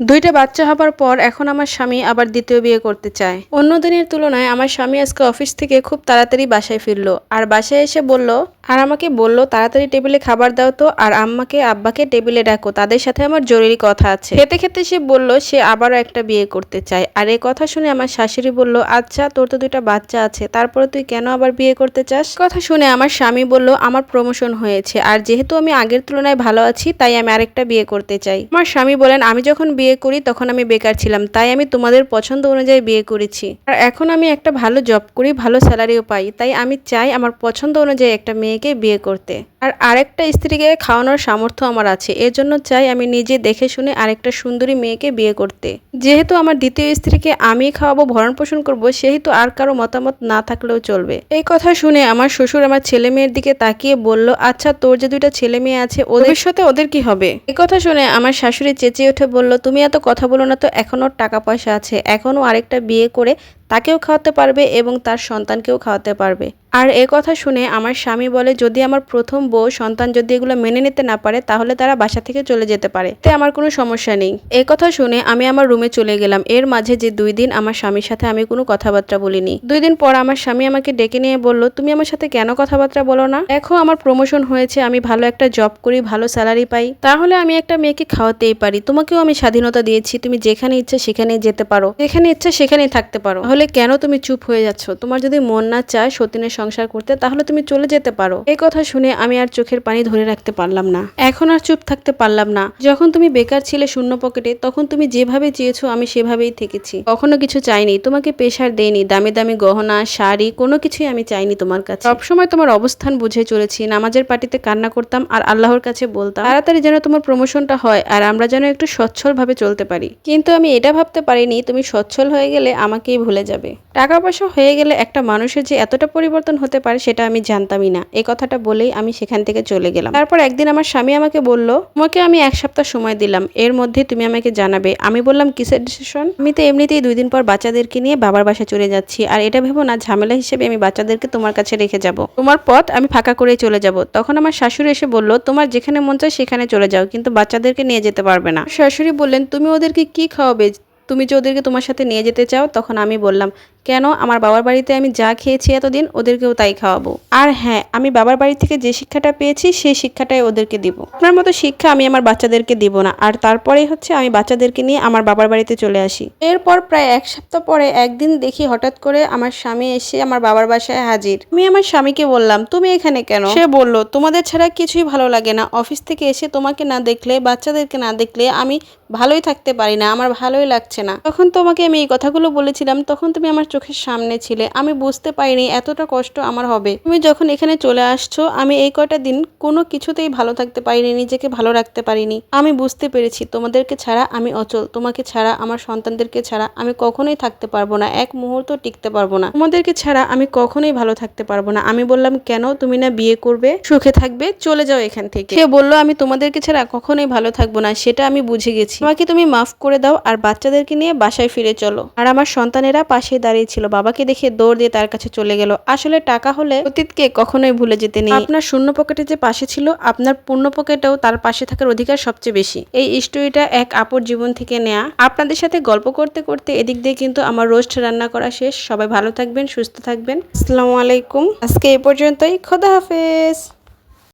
দুইটা বাচ্চা হবার পর এখন আমার স্বামী আবার দ্বিতীয় বিয়ে করতে চায়। অন্য দিনের তুলনায় আমার স্বামী আজকে অফিস থেকে খুব তাড়াতাড়ি বাসায় ফিরলো আর বাসায় এসে বলল, আর আমাকে বলল, তাড়াতাড়ি টেবিলে খাবার দাও তো, আর আম্মাকে, আব্বাকে টেবিলে ডাকো, তাদের সাথে আমার জরুরি কথা আছে। খেতে খেতে সে বলল, সে আবারও একটা বিয়ে করতে চায়। আর এই কথা শুনে আমার শাশুড়ি বলল আচ্ছা তোর তো দুইটা বাচ্চা আছে, তারপরে তুই কেন আবার বিয়ে করতে চাস? কথা শুনে আমার স্বামী বলল, আমার প্রমোশন হয়েছে, আর যেহেতু আমি আগের তুলনায় ভালো আছি, তাই আমি আরেকটা বিয়ে করতে চাই। আমার স্বামী বলেন, আমি যখন বিয়ে করি তখন আমি বেকার ছিলাম। তাই আমি তোমাদের পছন্দ অনুযায়ী বিয়ে করেছি। আর এখন আমি একটা ভালো জব করি ভালো স্যালারিও পাই। তাই আমি চাই আমার পছন্দ অনুযায়ী একটা মেয়েকে বিয়ে করতে। আর আরেকটা স্ত্রীকে খাওয়ানোর সামর্থ্য আমার আছে। এর জন্য চাই আমি নিজে দেখে শুনে আরেকটা সুন্দরী মেয়েকে বিয়ে করতে। যেহেতু আমার দ্বিতীয় স্ত্রীকে আমি খাওয়াবো ভরণ পোষণ করব সেহেতু আর কারও মতামত না থাকলেও চলবে। এই কথা শুনে আমার শ্বশুর আমার ছেলে মেয়ের দিকে তাকিয়ে বলল আচ্ছা তোর যে দুইটা ছেলে মেয়ে আছে ওদের ভবিষ্যতে ওদের কি হবে? এই কথা শুনে আমার শাশুড়ি চেঁচিয়ে উঠে বলল তুমি এত কথা বলো না তো এখনও টাকা পয়সা আছে। এখনও আরেকটা বিয়ে করে তাকেও খাওয়াতে পারবে এবং তার সন্তানকেও খাওয়াতে পারবে। আর এ কথা শুনে আমার স্বামী বলে, যদি আমার প্রথম বউ সন্তান যদি এগুলো মেনে নিতে না পারে, তাহলে তারা বাসা থেকে চলে যেতে পারে। তে আমার কোনো সমস্যা নেই। এ কথা শুনে আমি আমার রুমে চলে গেলাম। এর মাঝে যে দুই দিন আমার স্বামীর সাথে আমি কোনো কথাবার্তা বলিনি। দুই দিন পর আমার স্বামী আমাকে ডেকে নিয়ে বলল, তুমি আমার সাথে কেন কথাবার্তা বলো না? দেখো, আমার প্রমোশন হয়েছে, আমি ভালো একটা জব করি, ভালো স্যালারি পাই। তাহলে আমি একটা মেয়েকে খাওয়াতেই পারি। তোমাকেও আমি স্বাধীনতা দিয়েছি। তুমি যেখানে ইচ্ছা সেখানেই যেতে পারো। যেখানে ইচ্ছা সেখানেই থাকতে পারো। তাহলে কেন তুমি চুপ হয়ে যাচ্ছ? তোমার যদি মন না চায় সতীনের সংসার করতে, তাহলে তুমি চলে যেতে পারো। এই কথা শুনে আমি আর চোখের পানি ধরে রাখতে পারলাম না। এখন আর চুপ থাকতে পারলাম না। যখন তুমি বেকার ছিলে শূন্য পকেটে, তখন তুমি যেভাবে চেয়েছো আমি সেভাবেই থেকেছি। কখনো কিছু চাইনি, তোমাকে পেশার দেইনি, দামি দামি গহনা, শাড়ি, কোনো কিছুই আমি চাইনি তোমার কাছে। সবসময় তোমার অবস্থান বুঝে চলেছি, নামাজের পার্টিতে কান্না করতাম আর আল্লাহর কাছে বলতাম, তাড়াতাড়ি যেন তোমার প্রমোশনটা হয় আর আমরা যেন একটু সচ্ছল ভাবে চলতে পারি। কিন্তু আমি এটা ভাবতে পারিনি, তুমি সচ্ছল হয়ে গেলে আমাকেই ভুলে যাবে। টাকা পয়সা হয়ে গেলে একটা মানুষের যে এতটা পরিবর্তন হতে পারে সেটা আমি জানতামই না। এই কথাটা বলেই আমি সেখান থেকে চলে গেলাম। তারপর একদিন আমার স্বামী আমাকে বলল, তোমাকে আমি এক সপ্তাহ সময় দিলাম। এর মধ্যে তুমি আমাকে জানাবে। আমি বললাম, কিসের ডিসিশন আমি তো এমনিতেই দুই দিন পর বাচ্চাদেরকে নিয়ে বাবার বাসায় চলে যাচ্ছি। আর এটা ভেবো না, ঝামেলা হিসেবে আমি বাচ্চাদেরকে তোমার কাছে রেখে যাব। তোমার পথ আমি ফাঁকা করে চলে যাব। তখন আমার শাশুড়ি এসে বলল, তোমার যেখানে মন চায় সেখানে চলে যাও, কিন্তু বাচ্চাদেরকে নিয়ে যেতে পারবে না। শাশুড়ি বললেন, তুমি ওদেরকে কি খাওয়াবে? তুমি যে ওদেরকে তোমার সাথে নিয়ে যেতে চাও তখন আমি বললাম কেন আমার বাবার বাড়িতে আমি যা খেয়েছি এতদিন ওদেরকেও তাই খাওয়াবো? আর হ্যাঁ আমি বাবার বাড়ি থেকে যে শিক্ষাটা পেয়েছি, সেই শিক্ষাটাই ওদেরকে দিব। আপনার মতো শিক্ষা আমি আমার বাচ্চাদেরকে দিব না। আর তারপরেই হচ্ছে আমি বাচ্চাদেরকে নিয়ে আমার বাবার বাড়িতে চলে আসি। এরপর প্রায় এক সপ্তাহ পরে একদিন দেখি হঠাৎ করে আমার স্বামী এসে আমার বাবার বাসায় হাজির। আমি আমার স্বামীকে বললাম, তুমি এখানে কেন? সে বলল, তোমাদের ছাড়া কিছুই ভালো লাগে না। অফিস থেকে এসে তোমাকে না দেখলে, বাচ্চাদেরকে না দেখলে আমি ভালোই থাকতে পারি না। আমার ভালোই লাগছে না। তখন তোমাকে আমি এই কথাগুলো বলেছিলাম, তখন তুমি আমার চোখের সামনে ছিলে। আমি বুঝতে পারিনি এতটা কষ্ট আমার হবে। তুমি যখন এখানে চলে আসছো, আমি এই কয়টা দিন কোনো কিছুতেই ভালো থাকতে পারিনি, নিজেকে ভালো রাখতে পারিনি। আমি বুঝতে পেরেছি, তোমাদেরকে ছাড়া আমি অচল। তোমাকে ছাড়া, আমার সন্তানদেরকে ছাড়া আমি কখনোই থাকতে পারব না। এক মুহূর্ত টিকতে পারব না। তোমাদেরকে ছাড়া আমি কখনোই ভালো থাকতে পারব না। আমি বললাম, কেন তুমি না বিয়ে করবে? সুখে থাকবে? চলে যাও এখান থেকে। সে বলল, আমি তোমাদেরকে ছাড়া কখনোই ভালো থাকব না, সেটা আমি বুঝে গেছি। আমাকে তুমি মাফ করে দাও, আর বাচ্চাদেরকে নিয়ে বাসায় ফিরে চলো। আর আমার সন্তানেরা পাশে দাঁড়িয়ে ছিল। বাবাকে দেখে দৌড় দিয়ে তার কাছে চলে গেল। আসলে টাকা হলে অতীতকে কখনোই ভুলে যেতে নেই। আপনার শূন্য পকেটে যে পাশে ছিল আপনার পূর্ণ পকেটেও তার পাশে থাকার অধিকার সবচেয়ে বেশি। এই স্টোরিটা এক আপুর জীবন থেকে নেয়া। আপনাদের সাথে গল্প করতে করতে এদিক দিয়ে কিন্তু আমার রোস্ট রান্না করা শেষ। সবাই ভালো থাকবেন সুস্থ থাকবেন। আসসালামু আলাইকুম। আজকে এই পর্যন্তই। খোদা হাফেজ।